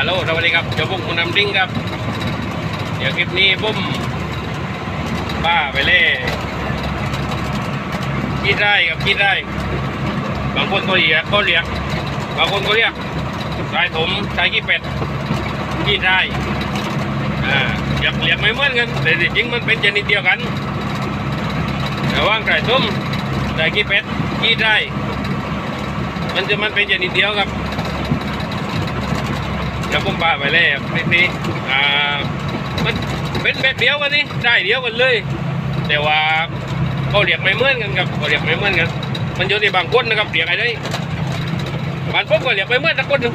ฮัลโหลสวัสดีครับเดี๋ยวผมคุณนำดิ้งครับ เดี๋ยวคลิปนี้ผมป้าไปเล่คิดได้ครับคิดได้ บางคนก็เรียกก็เรียก บางคนก็เรียกสายถมสายขี้เป็ดคิดได้อ่าเรียกเรียกไม่เหมือนกันแต่จริงมันเป็นชนิดเดียวกันแต่ว่างสายถมสายขี้เป็ดคิดได้ มันจะมันเป็นชนิดเดียวครับ แล้วผมปาไปเลยครับคลิปนี้อ่ามันเป็นแบบเดียวกันนี่ได้เดียวกันเลย แต่ว่าเขาเรียกไม่เหมือนกันครับเขาเรียกไม่เหมือนกัน มันอยู่ที่บางคนนะครับเรียกอะไรได้บางคนก็เรียกไม่เหมือนสักคนหนึ่ง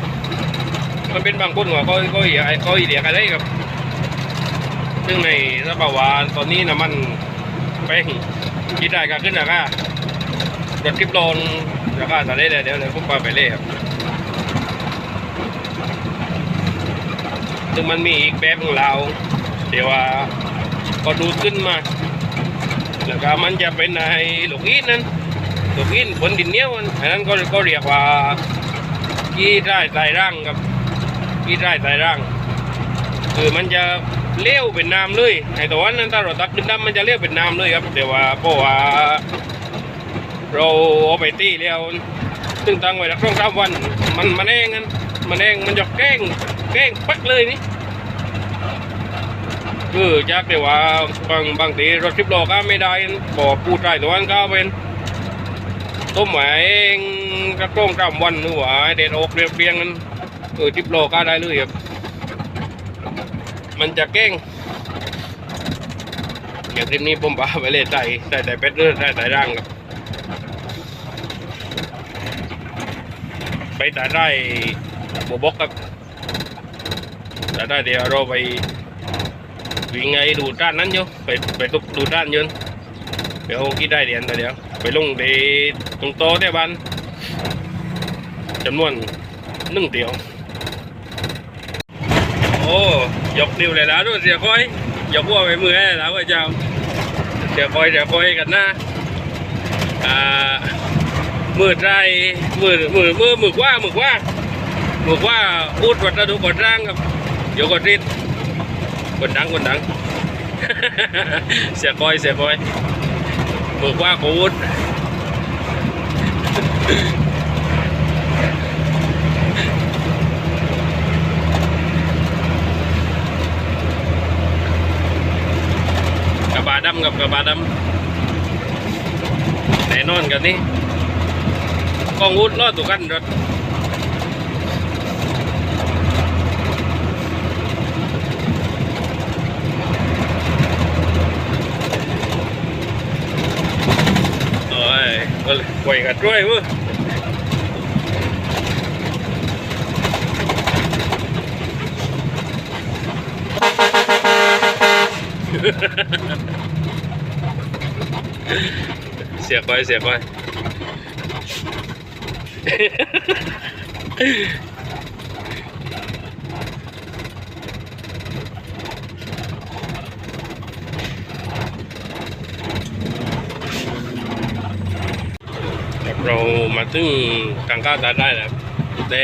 มันเป็นบางคนว่าเขาเขาเรียกเขาเรียกอะไรครับ ซึ่งในสภาวะตอนนี้นะมันแป้งคิดได้ก็ขึ้นราคารถคลิปโลนราคาอะไรเดี๋ยวเดี๋ยวผมปาไปเลยครับ ซึ่งมันมีอีกแบบของเราเดี๋ยวว่าก็ดูดขึ้นมา แล้วก็มันจะเป็นไอ้ลูกอินนั้นลูกอินบนดินเหนี้ยวมันอันนั้นก็ก็เรียกว่ากี้ได้ไตร่างครับกี้ได้ไตร่าง คือมันจะเลี้ยวเป็นน้ำเลยไอ้ตัวนั้นถ้าเราตักขึ้นน้ำมันจะเลี้ยวเป็นน้ำเลยครับเดี๋ยวว่าเพราะว่าเราเอาไปตีแล้วซึ่งตั้งไว้สักสองสามวัน มันมันเองกันมันเองมันจะแกล้ง แกล้งปักเลยนี่คือจากเดี๋ยวว่าบางบางทีรถสิบล้อก็ไม่ได้บอกผู้ชายตัวนั้นก็เป็นต้มหมยเองกระต้งกำวันหรือว่าเด็ดอกเรียบเรียงกันเออสิบล้อก็ได้เลยครับมันจะแกล้งอย่างคลิปนี้ผมบ้าไปเลยใส่ใส่แต่เป็ดเลือดใส่แต่ร่างครับไปแต่ได้บวบกครับ แต่ได้เดี๋ยวเราไปวิ่งไงดูด้านนั้นอยู่ไปไปตุกดูด้านยืนเดี๋ยวคิดได้เดียนแต่เดี๋ยวไปลงเดตรงโตได้บ้านจำนวนหนึ่งเดียว โอ้ยกนิ้วเลยแล้วด้วยเสียคอยยกหัวไปมือแล้วไอ้เจ้าเสียคอยเสียคอยกันนะอ่ามือไรมือมือมือมือกว่ามือกว่ามือกว่าพูดวัดดูกดร่างครับ โยกดริดกดดังกดดัง เสียคอยเสียคอยมือกว่ากูดกระบะดำกับกระบะดำแน่นอนกันนี่กองอุดรอดตัวกันรถโอ้ยก็เลยปล่อยกันด้วยเว้ย เสียไปเสียไป ครับ เรามาถึงกลางก้าวตาได้แหล้วแต่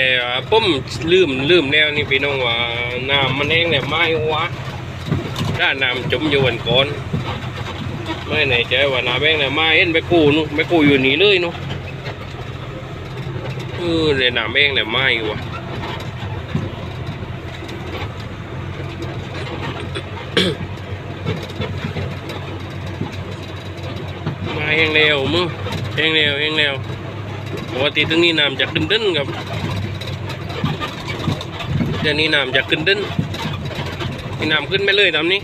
ว่มลืมลืมแล้วนี่พี่น้องว่าน้ำมันเองเนี่ยไม่วะถ้าน้ำจมอยู่วันก่อนไม่ไหนใจว่าน้ำเองเนี่ยไม่เห็นไปกู้นู่ไปกู้อยู่นี่เลยนู่เออเลยน้ำเองเนี่ยไม่วะมาเองเร็วมึงเองเร็วเองเร็ว ปกติตรงนี้น้ำจะขึ้นดึ้นครับเดี๋ยวนี้น้ำจะขึ้นดึ้นนี่น้ำขึ้นไม่เลยตามนี้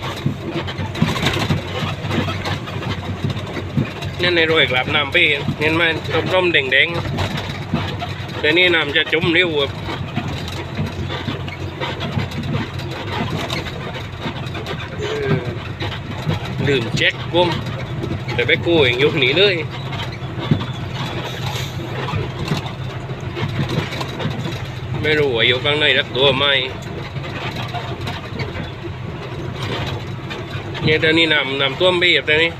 นี่ในรอยกลับน้ำไปเห็นไหมร่มๆแดงๆเดี๋ยวนี้น้ำจะจมเร็วครับเออลืมเช็คผมเดี๋ยวไปกู้เองยกหนีเลย ไม่รู้ว่าอยู่ข้างในรักตัวไหมเนี่ยตอนนี้นำนำต้วมไปเหยียบตอนนี้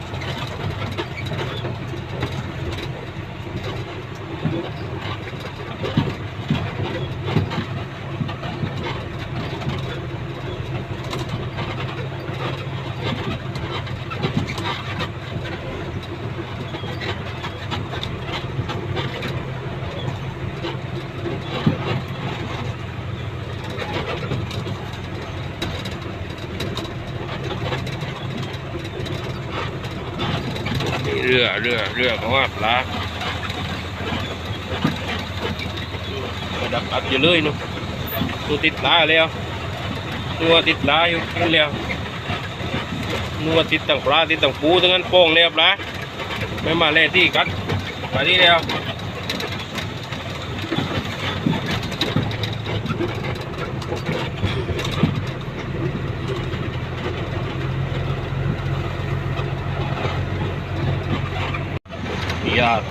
รือเรือเรือของว่าปลาดับอัดอยู่เลยนู่นตัวติดปลาแล้วนัวติดปลาอยู่นั่นแล้วนัวติดตั้งปลาติดตั้งปูทั้งนั้นโป่งแล้วปลาไม่มาเล่ที่กัดมาที่แล้ว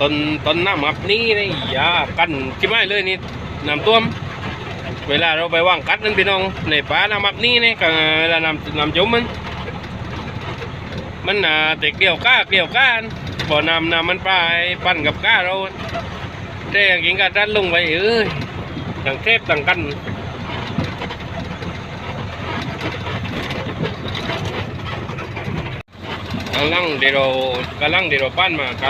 ต้นต้นน้ำอับนี้นี่ยากันชิบไม่เลยนี่น้ำท่วม เวลาเราไปว่างกัดนั่นพี่น้องในป่าน้ำอับนี้นี่กับเวลาน้ำน้ำจมมัน มันอ่าแต่เกี่ยวก้าเกี่ยวก้านบ่อน้ำน้ำมันปลายปั่นกับก้าเราแต่ย่างกินกัดันลงไปเอ้ยต่างเทพต่างกัน กำลังเดี๋ยวเรากำลังเดี๋ยวเราปั้นมาก็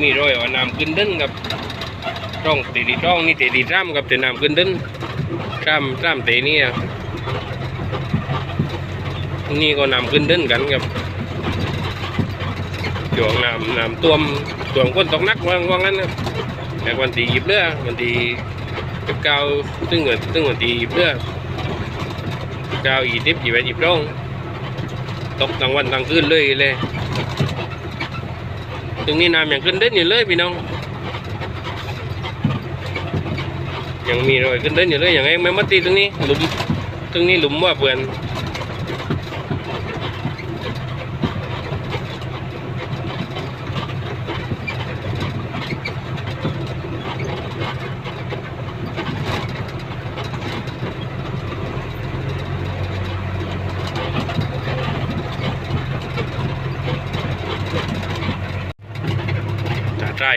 มีรอยว่าน้ำขึ้นดึนกับร่องตีดีร่องนี่ตีดีจ้ำกับต่น้ำขึ้นดึนจ้ำจ้ำเตนี่อะนี่ก็น้ำขึ้นดึนกันกับช่วงน้ำน้ำท่วมช่วงคนตกนักว่าว่างั้นนะแต่วันตีหยิบเรือวันตีสิบเก้าตึ้งเงินตึ้งวันตีหยิบเรือเก้าอีทิบหยิบไปหยิบร่องตกกลางวันกลางคืนเลยเลย ตรงนี้น้ำยังขึ้นเด่นอยู่เลยพี่น้องยังมีรอยขึ้นเด่นอยู่เลยอย่างไงไม่มัดตีตรงนี้หลุม ตรงนี้หลุมว่าเพื่อน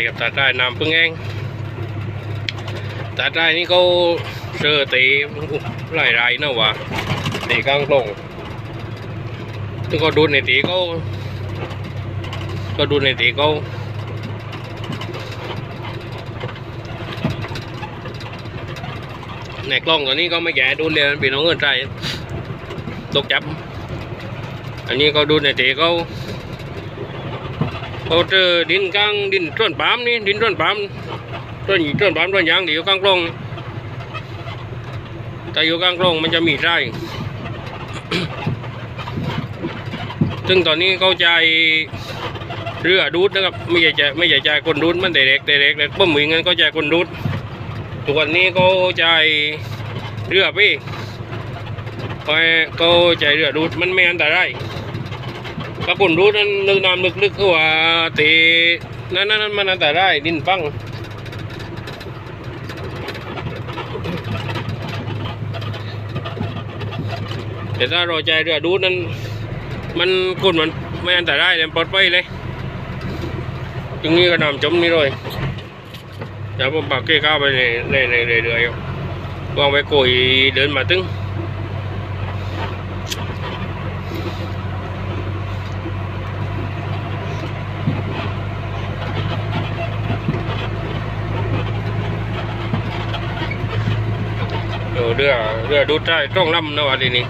กับตาใจน้ำพึ่งเองตาใจนี่เขาเจอตีหลายรายนะวะตีกลางลงซึ่งก็ดูในตีเขาก็ดูในตีเขาในกล้องตัวนี้ก็ไม่แก่ดูเลยพี่น้องเงินใจตกจับ อันนี้ก็ดูในตีเขา เขาเจอดินกลางดินต้นปามนี่ดินต้นปามต้นต้นปามต้นยางที่อยู่กลางกลองแต่อยู่กลางกลองมันจะมีไร่ซึ่งตอนนี้เขาใจเรือดูดนะครับไม่ใช่ใจไม่ใช่ใจคนดูดมันแต่เด็กแต่เด็กแต่ป้มมือเงินก็ใจคนดูดทุกวันนี้เขาใจเรือพี่ไปเขาใจเรือดูดมันไม่อันตราย ถ้าคนรู้นั้นนึกน้ำลึกๆคือว่าตีนั่นนั่นมันอันตรายดินปังแต่ถ้าราใจเรือดูดนั้นมันคนมันไม่อันตรายเลยปลอดภัยเลยตรงนี้ก็นำจมนี่เลยเดี๋ยวผมปากเก้าไปในในในเรื่อยวางไว้โกยเดินมาตึง เรือเรือดูดได้ต้องลำนะวะทีนี้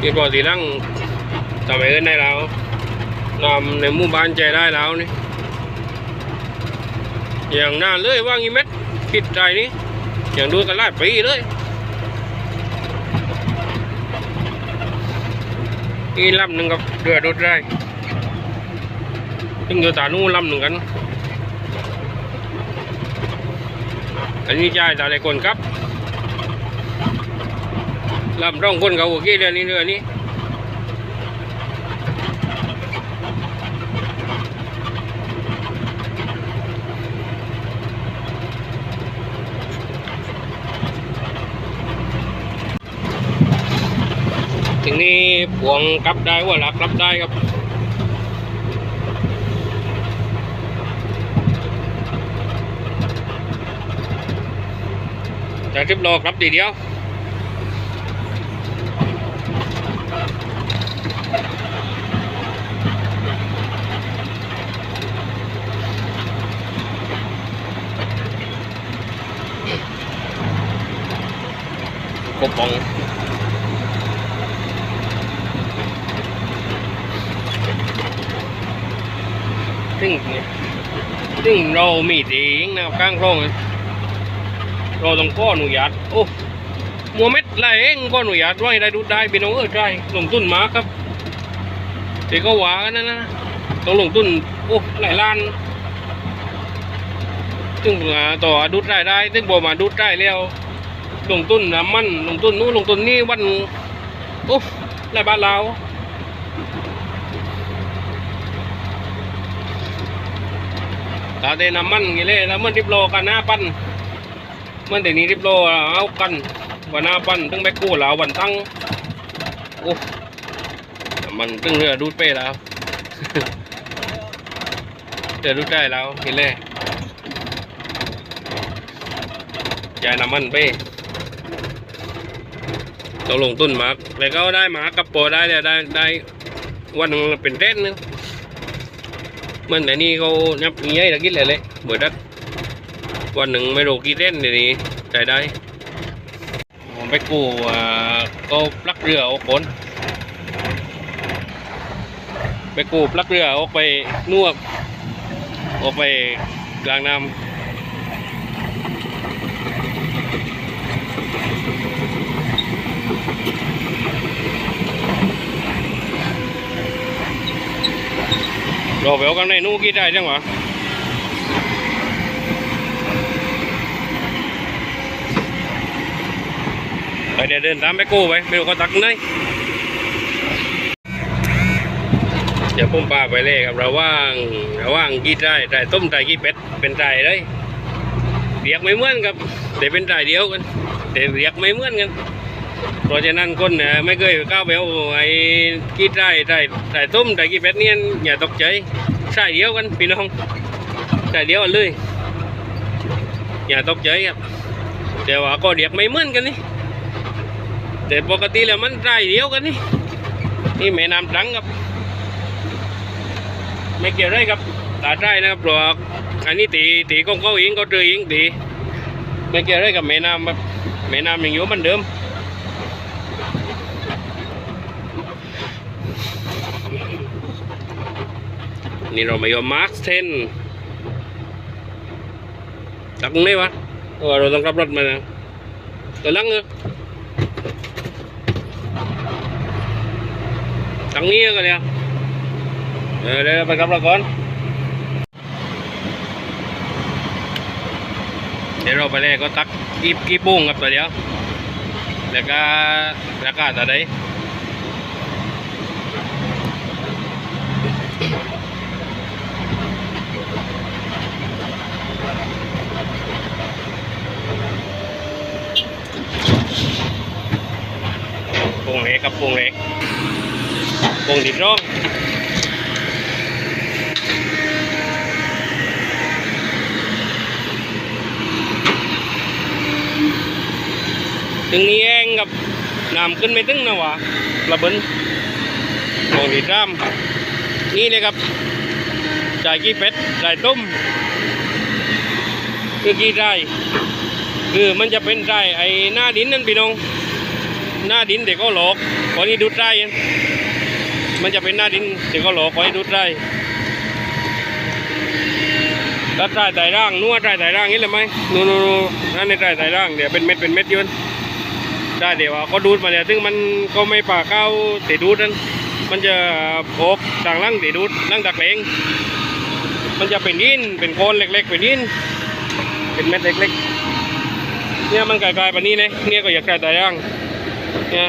นี่พอทีลังทำไมเอินได้แล้วนำในหมู่บ้านใจได้แล้วนี่อย่างนานเลยว่างอีเม็ดคิดใจนี่อย่างดูกันหลายปีเลยอีลำหนึ่งกับเรือดูดได้ซึ่งอยู่ตานู่นลำหนึ่งกัน อันนี้จ่ายตาในคนครับลำร่องคนเขาโอเคเรือนี้เรือนี้ถึงนี้พวงกลับได้ว่าหลักกลับได้ครับ จะทิปโลครับดีเดียวกบปองซึ่งซึ่งเรามีเองนะครับก้างโครง เราต้องก้ออนุญาตโอ้มัวเม็ดไรเองก้อนุญาตไว้ได้ดูได้พี่น้องเออใช่ลงทุนมาครับที่ก็หว่ากันนะนะต้องลงทุนโอ้หลายล้านซึ่งต่อดูดได้ได้ซึ่งบอกมาดูดได้แล้วลงทุนน้ำมันลงทุนนู้นลงทุนนี่วันโอ้หลายบาทเราตาเดน้ำมันงี้เลยแล้วมันริบโลกันหน้าปั้น มันเดี๋ยวนี้ริบโลเอากันวันหน้าปั้นตึ้งไปกู้เราวันตั้งโอ้มันตึ้งเรือดูดไปแล้วเรือดูดได้แล้วงี้เลยจ่ายน้ำมันไปต้องลงทุนมากแล้วก็ได้หมากับโปรได้เลยได้ได้วันนึงเป็นเต้นนึงมันแต่นี่เขานับเงี้ยตะกี้เลยเลยเบิดดัด วันหนึ่งไม่รู้กี่เต้นเดี๋ยวนี้จ่ายได้ ผมไปกู้อ่าก็ปลักเรือออกคนไปกู้ปลักเรือออกไปนวบออกไปกลางน้ำรอไปเอากันในนู้กี่ได้จังหวะ เดี๋ยวเดินตามไปกู้ไปไม่รู้เขาตักไหนเดี๋ยวผมปลาไปเลยครับระว่างระว่างกี่ได้ได้ต้มได้กี่เป็ดเป็นได้เลยเรียกไม่เหมือนครับแต่เป็นได้เดียวกันแต่เรียกไม่เหมือนกันเพราะฉะนั้นคนเนี่ยไม่เคยก้าวไปเอาไอ้กี่ได้ได้ได้ต้มได้กี่เป็ดเนี่ยอย่าตกใจใช่เดียวกันพี่น้องใช่เดียวกันเลยอย่าตกใจครับแต่ว่าก็เรียกไม่เหมือนกันนี่ แต่ปกติแล้วมันใช่เดียวกันนี่นี่แม่น้ำตรังครับ ไม่เกี่ยวอะไรกับตาใช่นะครับเพราะว่าอันนี้ตีตีของเขาเองเขาเจอเองตีไม่เกี่ยวไรกับแม่น้ำครับแม่น้ำยังอยู่เหมันเดิมนี่เราไม่ยอมมาร์คเทนตักตรงนี้วะเออเราต้องขับรถมานะตัวลังเออ ตังนี้ก็เลยเออเดี๋ยวไปขับเรถก่อน เดี๋ยวเราไปเลยก็ตักกีบกีบบุ้งครับตัวเดียว แล้วก็ราคาตัวใดปรุงเล็กกับปรุงเล็ก ปรุงดิบร้องถึงนี้เองกับน้ำขึ้นไม่ถึงนะวะระเบินปรุงดิบร่ำนี่เลยครับจ่ายกี่เป็ดจ่ายต้มคือกี่ได้คือมันจะเป็นได้ไอ้หน้าดินนั่นพี่น้อง หน้าดินเด็กก็หลอกพอนี้ดูดได้ มันจะเป็นหน้าดินเด็กก็หลอกพอนี้ดูดได้ถ้าใต้ไตร่างนัวใต้ไตร่างนี่เลยไหมนูนูนูนั่นในใต้ไตร่างเดี๋ยวเป็นเม็ดเป็นเม็ดยืนได้เดี๋ยวว่าก็ดูดมาเนี่ยซึ่งมันก็ไม่ป่าเข้าตีดูดนั่นมันจะโอกต่างร่างตีดูดร่างตะเกรงมันจะเป็นยินเป็นโคนเล็ก ๆ เป็นยินเป็นเม็ดเล็กๆเนี่ยมันกลายๆแบบนี้เลยเนี่ยก็อยากใต้ไตร่ายไม่รู้กี่ปุ้งเนี่ย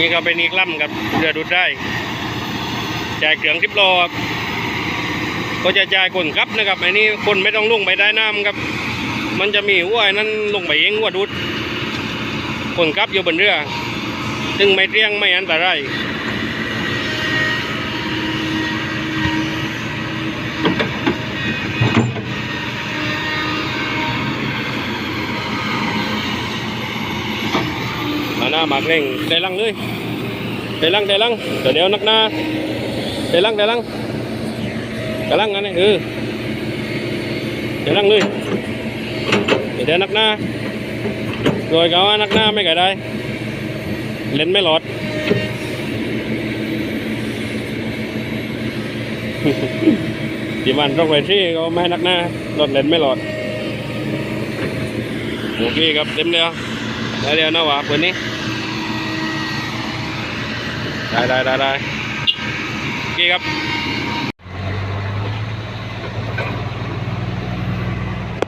นี่ก็เป็นอีกลำกับเรือดูดได้จ่ายเครื่องทิปโลครับก็จะจ่ายคนครับนะครับอันนี้คนไม่ต้องลงไปได้น้ำครับ มันจะมีหัวนั้นลงไปเองหัวดูดคนขับอยู่บนเรือ ซึ่งไม่เรียงไม่อันตราย หน้าหมากเร่งได้ลังเลยได้ลังได้ลังเดี๋ยวเดี๋ยวนักหน้าได้ลังได้ลังได้ลังอันนี้เออได้ลังเลยเดี๋ยวนักหน้าโดยเขาว่านักหน้าไม่ไก่ได้ เล่นไม่หลอดที่มันต้องไปที่ก็ไม่นักหน้ารถเล่นไม่หลอดโอเคครับเต็มแล้วได้แล้วนะวะปืนนี้ ได้ได้ได้ได้โอเคครับ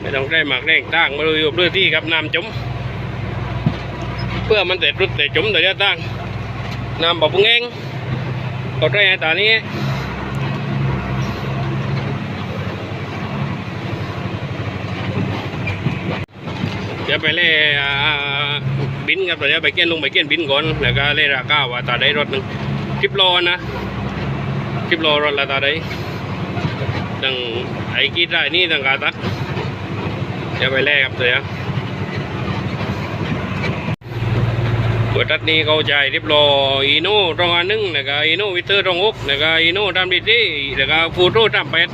ไม่ต้องได้หมากแรงตั้งมาดูอยู่เพื่อที่ครับน้ำจุ่มเพื่อมันเตะรุดเตะจุ่มแต่เดียวตั้งน้ำบอกปุ้งเองก็ได้ตอนนี้เดี๋ยวไปเล่อ่า บินครับเดี๋ยวไปเกี้ยนลงไปเกี้ยนบินก่อนแล้วก็เล่ราคาว่าตาได้รถหนึ่งคลิปโลนะคลิปโลรถละตาได้ดังไอ้กีได้นี่ดังกาตักเดี๋ยวไปเล่ครับเดี๋ยวตัวตัดนี้เขาใจริบโลอีโน่ตรงอันหนึงแล้วก็อีโน่วิเตอร์ตรงอกแล้วก็อีโน่ตามดีดีแล้วก็ฟูโร่ตามเป็ด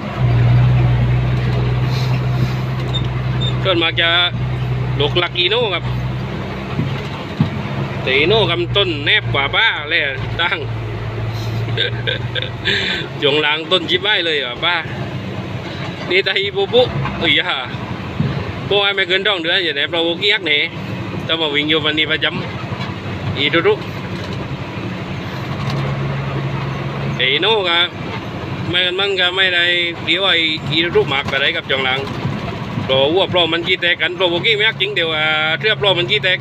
ส่วนมากจะลกลักอีโน่ครับ แต่อีโน่กำต้นแนบกว่าป้าเลยตั้งจงหลางต้นจิบไว้เลยอะป้านี่ตาฮีปุปุเอ้ยฮะพวกไอ้ไม่เกินต้องเดือนอย่างไหนเราเกียกเนี่ยแต่มาวิ่งอยู่วันนี้ประจำอีทุรุแต่อีโน่ก็ไม่กันมันก็ไม่ได้เดียวไอ้อีทุรุหมักอะไรกับจงหลางโปรวัวโปรมันกี่แตกกันโปรโบกี้ไม่ยักจริงเดี๋ยวอ่าเทือโปรมันกี่แตก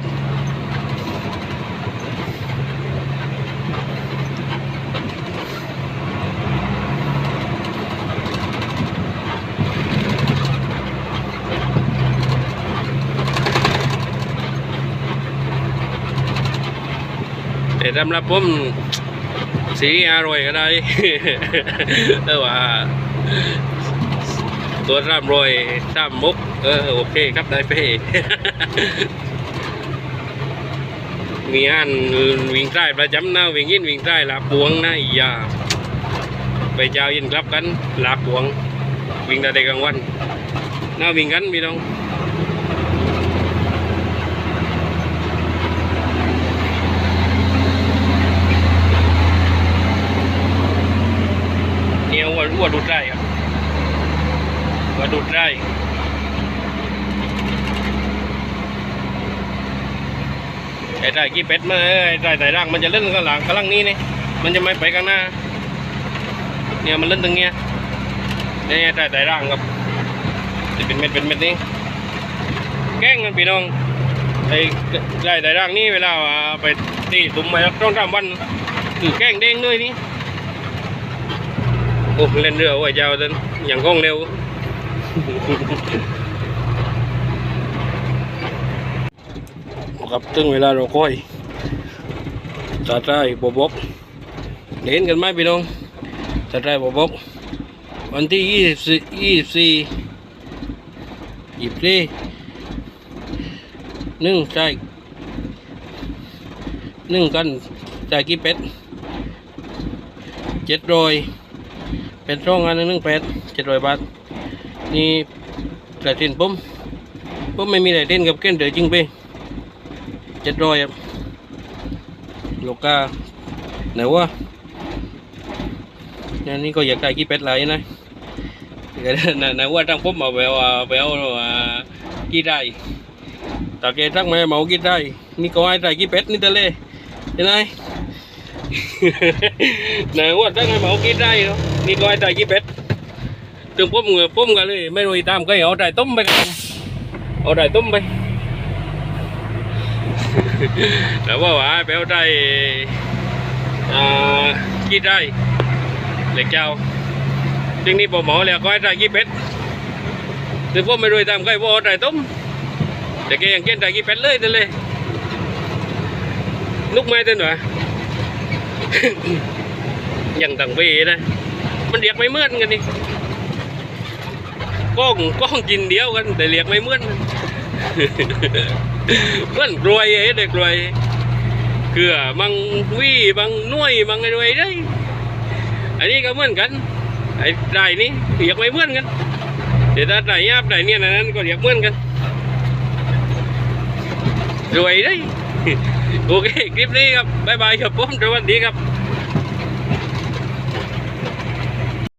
สำหรับผมสีอร่อยก็ได้แต่ว่าตัวร่ำรวยร่ำมุก เออ โอเคครับได้เพ่มีอันวิ่งใต้ประจำนะวิ่งยินวิ่งใต้ลาบวงนะอียาไปเจ้ายินกลับกันลาบวง วิ่งแต่กลางวันน่าวิ่งกันพี่น้องเนี่ยอ้วนอ้วนดูดได้ครับ ว่าดูดได้ ไอ้กี้เป็ดมาไอ้ไตไตร่างมันจะเล่นข้างหลังข้างหลังนี้นี่มันจะไม่ไปข้างหน้า เนี่ยมันเล่นตรงเนี้ยเนี่ยไอ้ไตไตร่างครับจะเป็นเม็ดเป็นเม็ดนี่แกล้งกันพี่น้องไอ้ไตไตร่างนี่เวลาไปตีตุ่มไปต้องทำวันคือแกล้งเด้งด้วยนี่โอ้เล่นเรือโอ้ยาเดินอย่างก้องเร็ว ครับถึงเวลาเราค่อยสาใจบวบกเห็นกันไหมพี่น้องสาใจบวบวันที่ยี่สิบสี่ยี่สิบสี่ยี่สิบสี่หนึ่งใจหนึ่งกันใจายกี่เป็ดเจ็ดร้อยเป็ดร่องอันหนึ่งหนึ่งเป็ดเจ็ดร้อยบาท นี่ใส่เต้นผมผมไม่มีใส่เต้นกับเก้นเดือจริงไป จ็ดร้อยครับลูกาไหนวะนี่นี่ก็อยากได้กี่เป็ดไรนะไหนว่าตั้งผมมาแววแววกี่ได้แต่แกตั้งมาเมากี่ได้นี่ก็ให้ได้กี่เป็ดนี่แต่เลยเห็นไหมไหนว่าตั้งให้เมากี่ได้เนาะนี่ก็ให้ได้กี่เป็ดถึงผมเงือผมกันเลย ไม่รู้ตามก็เอาใจต้มไปเอาใจต้มไป แล้วว่าว่าไปเอาใจอ่ากี่ได้เหล็กเจ้าจึงนี่ผมหมอแล้วก็ให้ใจกี่เป็ดถึงผมไม่รู้ตามก็เอาใจต้มแต่แกยังเกินใจกี่เป็ดเลยนั่นเลยไหมเต้นวะอย่างต่างเวนะมันเรียกไม่เมื่อนกันนี่ก้องก้องกินเดียวกันแต่เรียกไม่เมื่อน มันรวยไอ้เด็กรวยเกลือบางวี่บางน่วยบางอะไรได้อันนี้ก็เหมือนกันไอ้ไรนี่เรียกไม่เหมือนกันเดี๋ยวถ้าไหนยับไหนเนี่ยนะนั้นก็เรียกเหมือนกันรวยได้โอเคคลิปนี้ครับบ๊ายบายครับผมสวัสดีครับ